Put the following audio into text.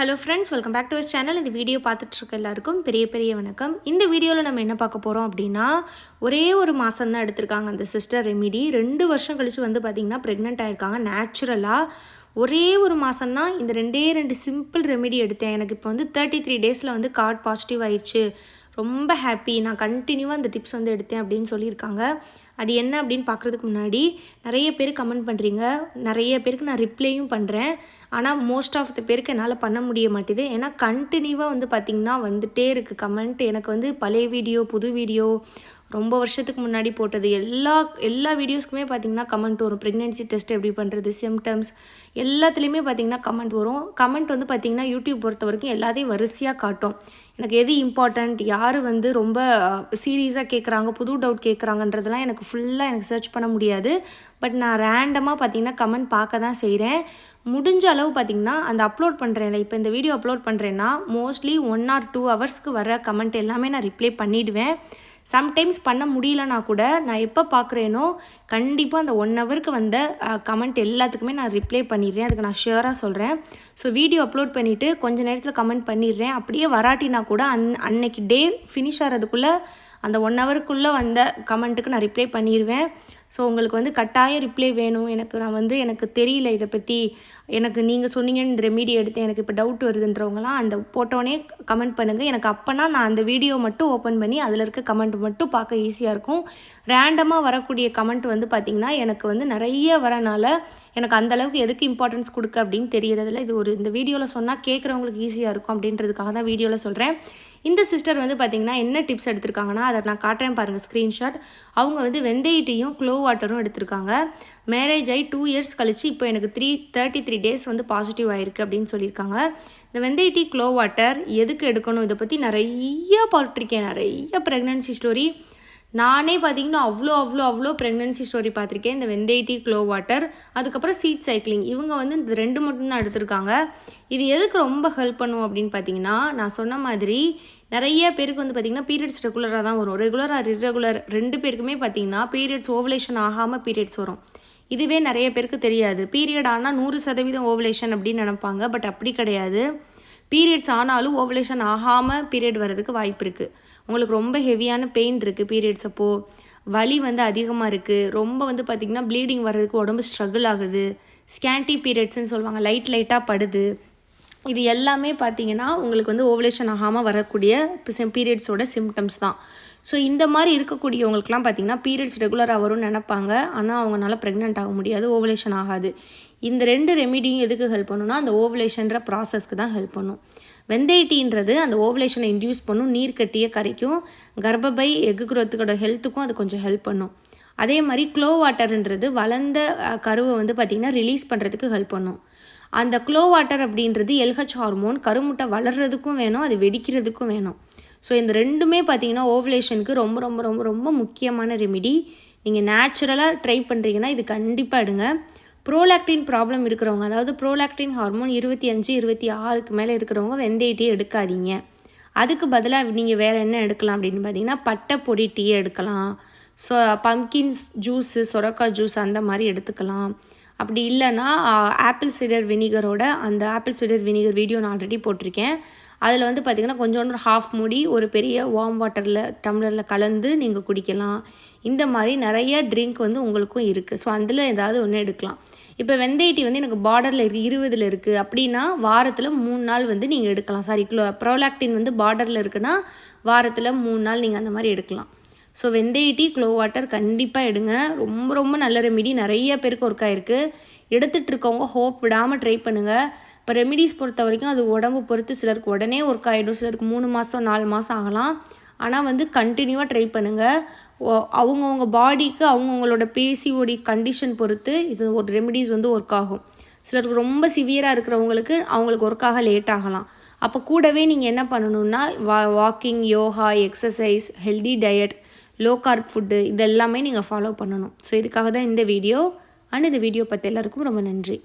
Hello friends welcome back to our channel இந்த video பார்த்துட்ருக்க எல்லாருக்கும் பெரிய பெரிய வணக்கம். இந்த வீடியோவில் நம்ம என்ன பார்க்க போகிறோம் அப்படின்னா ஒரே ஒரு மாதம் தான் எடுத்திருக்காங்க அந்த சிஸ்டர் ரெமிடி ரெண்டு வருஷம் கழித்து வந்து பார்த்திங்கன்னா ப்ரெக்னென்ட் ஆயிருக்காங்க. நேச்சுரலாக ஒரே ஒரு மாதம் தான் இந்த ரெண்டே ரெண்டு சிம்பிள் ரெமிடி எடுத்தேன். எனக்கு இப்போ வந்து தேர்ட்டி த்ரீ டேஸில் வந்து கார்ட் பாசிட்டிவ் ஆயிடுச்சு ரொம்ப ஹாப்பி நான் கண்டினியூவாக அந்த டிப்ஸ் வந்து எடுத்தேன் அப்படின்னு சொல்லியிருக்காங்க. அது என்ன அப்படின்னு பார்க்குறதுக்கு முன்னாடி நிறைய பேர் கமெண்ட் பண்ணுறீங்க நிறைய பேருக்கு நான் ரிப்ளையும் பண்ணுறேன் ஆனால் மோஸ்ட் ஆஃப் த பேருக்கு என்னால் பண்ண முடிய மாட்டேது. ஏன்னா கண்டினியூவாக வந்து பார்த்திங்கன்னா வந்துட்டே இருக்குது கமெண்ட் எனக்கு வந்து பழைய வீடியோ புது வீடியோ ரொம்ப வருஷத்துக்கு முன்னாடி போட்டது. எல்லா எல்லா வீடியோஸ்க்குமே பார்த்திங்கன்னா கமெண்ட் வரும். ப்ரெக்னென்சி டெஸ்ட் எப்படி பண்ணுறது சிம்டம்ஸ் எல்லாத்துலேயுமே பார்த்தீங்கன்னா கமெண்ட் வரும். கமெண்ட் வந்து பார்த்திங்கன்னா யூடியூப் பொறுத்த வரைக்கும் எல்லாத்தையும் வரிசையாக காட்டும். எனக்கு எது இம்பார்ட்டண்ட் யார் வந்து ரொம்ப சீரியஸாக கேட்குறாங்க புது டவுட் கேட்குறாங்கன்றதெல்லாம் எனக்கு ஃபுல்லாக எனக்கு சர்ச் பண்ண முடியாது. பட் நான் ரேண்டமாக பார்த்தீங்கன்னா கமெண்ட் பார்க்க தான் செய்கிறேன் முடிஞ்ச அளவு பார்த்திங்கன்னா அந்த அப்லோட் பண்ணுறேன் இப்போ இந்த வீடியோ அப்லோட் பண்ணுறேன்னா மோஸ்ட்லி ஒன் ஆர் டூ ஹவர்ஸ்க்கு வர கமெண்ட் எல்லாமே நான் ரிப்ளை பண்ணிவிடுவேன் சம்டைம்ஸ் பண்ண முடியலனா கூட நான் எப்போ பார்க்குறேனோ கண்டிப்பாக அந்த ஒன் ஹவருக்கு வந்த கமெண்ட் எல்லாத்துக்குமே நான் ரிப்ளை பண்ணிடுறேன். அதுக்கு நான் ஷியராக சொல்கிறேன் ஸோ வீடியோ அப்லோட் பண்ணிவிட்டு கொஞ்ச நேரத்தில் கமெண்ட் பண்ணிடுறேன். அப்படியே வராட்டினா கூட அன் அன்னைக்கு டே ஃபினிஷ் ஆகிறதுக்குள்ளே அந்த ஒன் ஹவருக்குள்ளே வந்த கமெண்ட்டுக்கு நான் ரிப்ளை பண்ணிடுவேன். ஸோ உங்களுக்கு வந்து கட்டாயம் ரிப்ளை வேணும். எனக்கு நான் வந்து எனக்கு தெரியல இதை பற்றி எனக்கு நீங்கள் சொன்னீங்கன்னு இந்த ரெமீடி எடுத்து எனக்கு இப்போ டவுட் வருதுன்றவங்களாம் அந்த போட்டோன்னே கமெண்ட் பண்ணுங்கள் எனக்கு அப்போனா நான் அந்த வீடியோ மட்டும் ஓப்பன் பண்ணி அதில் இருக்க கமெண்ட் மட்டும் பார்க்க ஈஸியாக இருக்கும். ரேண்டமாக வரக்கூடிய கமெண்ட் வந்து பார்த்திங்கன்னா எனக்கு வந்து நிறைய வரனால எனக்கு அந்தளவுக்கு எதுக்கு இம்பார்ட்டன்ஸ் கொடுக்க அப்படின்னு தெரியறதில்ல. இது ஒரு இந்த வீடியோவில் சொன்னால் கேட்குறவங்களுக்கு ஈஸியாக இருக்கும் அப்படின்றதுக்காக தான் வீடியோவில் சொல்கிறேன் இந்த சிஸ்டர் வந்து பார்த்திங்கன்னா என்ன டிப்ஸ் எடுத்திருக்காங்கன்னா அதை நான் காட்டுறேன் பாருங்கள் ஸ்க்ரீன்ஷாட் அவங்க வந்து வெந்தயத்தையும் க்ளோ வாட்டரும் எடுத்திருக்காங்க. மேரேஜ் ஆகி டூ இயர்ஸ் கழித்து இப்போ எனக்கு த்ரீ தேர்ட்டி த்ரீ டேஸ் வந்து பாசிட்டிவ் ஆயிருக்கு அப்படின்னு சொல்லியிருக்காங்க. இந்த வெந்தய டீ க்ளோ வாட்டர் எதுக்கு எடுக்கணும்? இதை பற்றி நிறைய பார்த்துருக்கேன். நிறைய ப்ரெக்னன்சி ஸ்டோரி நானே பார்த்தீங்கன்னா அவ்வளோ அவ்வளோ அவ்வளோ ப்ரெக்னன்சி ஸ்டோரி பார்த்துருக்கேன் இந்த வெந்தய க்ளோ வாட்டர் அதுக்கப்புறம் சீட் சைக்கிளிங் இவங்க வந்து இந்த ரெண்டு மட்டும்தான் எடுத்திருக்காங்க. இது எதுக்கு ரொம்ப ஹெல்ப் பண்ணும் அப்படின்னு பார்த்தீங்கன்னா நான் சொன்ன மாதிரி நிறைய பேருக்கு வந்து பார்த்திங்கன்னா பீரியட்ஸ் ரெகுலராக தான் வரும். ரெகுலராக இர்ரெகுலர் ரெண்டு பேருக்குமே பார்த்தீங்கன்னா பீரியட்ஸ் ஓவலேஷன் ஆகாமல் பீரியட்ஸ் வரும். இதுவே நிறைய பேருக்கு தெரியாது. பீரியட் ஆனால் நூறு சதவீதம் ஓவலேஷன் அப்படின்னு நினைப்பாங்க. பட் அப்படி கிடையாது. பீரியட்ஸ் ஆனாலும் ஓவலேஷன் ஆகாமல் பீரியட் வர்றதுக்கு வாய்ப்பு இருக்குது உங்களுக்கு ரொம்ப ஹெவியான பெயின் இருக்குது பீரியட்ஸ் அப்போது வலி வந்து அதிகமாக இருக்குது ரொம்ப வந்து பார்த்திங்கன்னா ப்ளீடிங் வர்றதுக்கு உடம்பு ஸ்ட்ரகிள் ஆகுது. ஸ்கேன்டி பீரியட்ஸ்னு சொல்லுவாங்க. லைட் லைட்டாக படுது. இது எல்லாமே பார்த்திங்கன்னா உங்களுக்கு வந்து ஓவலேஷன் ஆகாமல் வரக்கூடிய பீரியட்ஸோட சிம்டம்ஸ் தான். ஸோ இந்த மாதிரி இருக்கக்கூடியவங்களுக்குலாம் பார்த்திங்கன்னா பீரியட்ஸ் ரெகுலராக வரும்னு நினப்பாங்க. ஆனால் அவங்களால ப்ரெக்னென்ட் ஆக முடியாது. ஓவலேஷன் ஆகாது. இந்த ரெண்டு ரெமிடியும் எதுக்கு ஹெல்ப் பண்ணுன்னா அந்த ஓவலேஷன்ற ப்ராசஸ்க்கு தான் ஹெல்ப் பண்ணும். வெந்தயட்டின்றது அந்த ஓவலேஷனை இன்டியூஸ் பண்ணும் நீர் கட்டியை கரைக்கும் கர்ப்பப்பை எக்கு குரோத்துக்கோட ஹெல்த்துக்கும் அது கொஞ்சம் ஹெல்ப் பண்ணும். அதே மாதிரி க்ளோ வாட்டர்ன்றது வளர்ந்த கருவை வந்து பார்த்திங்கன்னா ரிலீஸ் பண்ணுறதுக்கு ஹெல்ப் பண்ணும். அந்த க்ளோ வாட்டர் அப்படின்றது எல்ஹெச் ஹார்மோன் கருமுட்டை வளர்கிறதுக்கும் வேணும் அது வெடிக்கிறதுக்கும் வேணும். ஸோ இந்த ரெண்டுமே பார்த்தீங்கன்னா ஓவலேஷனுக்கு ரொம்ப ரொம்ப ரொம்ப ரொம்ப முக்கியமான ரெமிடி நீங்கள் நேச்சுரலாக ட்ரை பண்ணுறீங்கன்னா இது கண்டிப்பாக எடுங்க. ப்ரோலாக்டின் ப்ராப்ளம் இருக்கிறவங்க அதாவது ப்ரோலாக்டின் ஹார்மோன் இருபத்தி அஞ்சு இருபத்தி ஆறுக்கு மேலே இருக்கிறவங்க வெந்தய எடுக்காதீங்க. அதுக்கு பதிலாக நீங்கள் வேறு என்ன எடுக்கலாம் அப்படின்னு பார்த்தீங்கன்னா பட்டை பொடி டீ எடுக்கலாம். ஸோ பம்கின்ஸ் ஜூஸு சொரக்காய் ஜூஸ் அந்த மாதிரி எடுத்துக்கலாம். அப்படி இல்லைன்னா ஆப்பிள் சிடர் வினிகரோட அந்த ஆப்பிள் சிடர் வினிகர் வீடியோ நான் ஆல்ரெடி போட்டிருக்கேன். அதில் வந்து பார்த்திங்கன்னா கொஞ்சோண்டு ஹாஃப் மூடி ஒரு பெரிய வார்ம் வாட்டரில் டம்ளரில் கலந்து நீங்கள் குடிக்கலாம். இந்த மாதிரி நிறைய ட்ரிங்க் வந்து உங்களுக்கும் இருக்குது ஸோ அதில் ஏதாவது ஒன்று எடுக்கலாம். இப்போ வெந்தயட்டி வந்து எனக்கு பார்டரில் இருக்குது இருபதில் இருக்குது அப்படின்னா வாரத்தில் மூணு நாள் வந்து நீங்கள் எடுக்கலாம். சாரி க்ளோ ப்ரோலாக்டின் வந்து பார்டரில் இருக்குன்னா வாரத்தில் மூணு நாள் நீங்கள் அந்த மாதிரி எடுக்கலாம். ஸோ வெந்தய டீ க்ளோ வாட்டர் கண்டிப்பாக எடுங்க. ரொம்ப ரொம்ப நல்ல ரெமிடி நிறைய பேருக்கு ஒர்க் ஆகிருக்கு எடுத்துகிட்டு இருக்கவங்க ஹோப் விடாமல் ட்ரை பண்ணுங்கள் இப்போ ரெமிடிஸ் பொறுத்த வரைக்கும் அது உடம்பு பொறுத்து சிலருக்கு உடனே ஒர்க் ஆகிடும் சிலருக்கு மூணு மாதம் நாலு மாதம் ஆகலாம். ஆனால் வந்து கண்டினியூவாக ட்ரை பண்ணுங்கள் அவங்கவுங்க பாடிக்கு அவங்கவுங்களோட பேசியோடி கண்டிஷன் பொறுத்து இது ஒரு ரெமிடிஸ் வந்து ஒர்க் ஆகும். சிலருக்கு ரொம்ப சிவியராக இருக்கிறவங்களுக்கு அவங்களுக்கு ஒர்க் ஆக லேட் ஆகலாம். அப்போ கூடவே நீங்கள் என்ன பண்ணணுன்னா வா walking yoga exercise healthy diet low carb food இதெல்லாமே நீங்கள் ஃபாலோ பண்ணணும். ஸோ இதுக்காக தான் இந்த வீடியோ அண்ட் இந்த வீடியோ பற்றி எல்லாருக்கும் ரொம்ப நன்றி.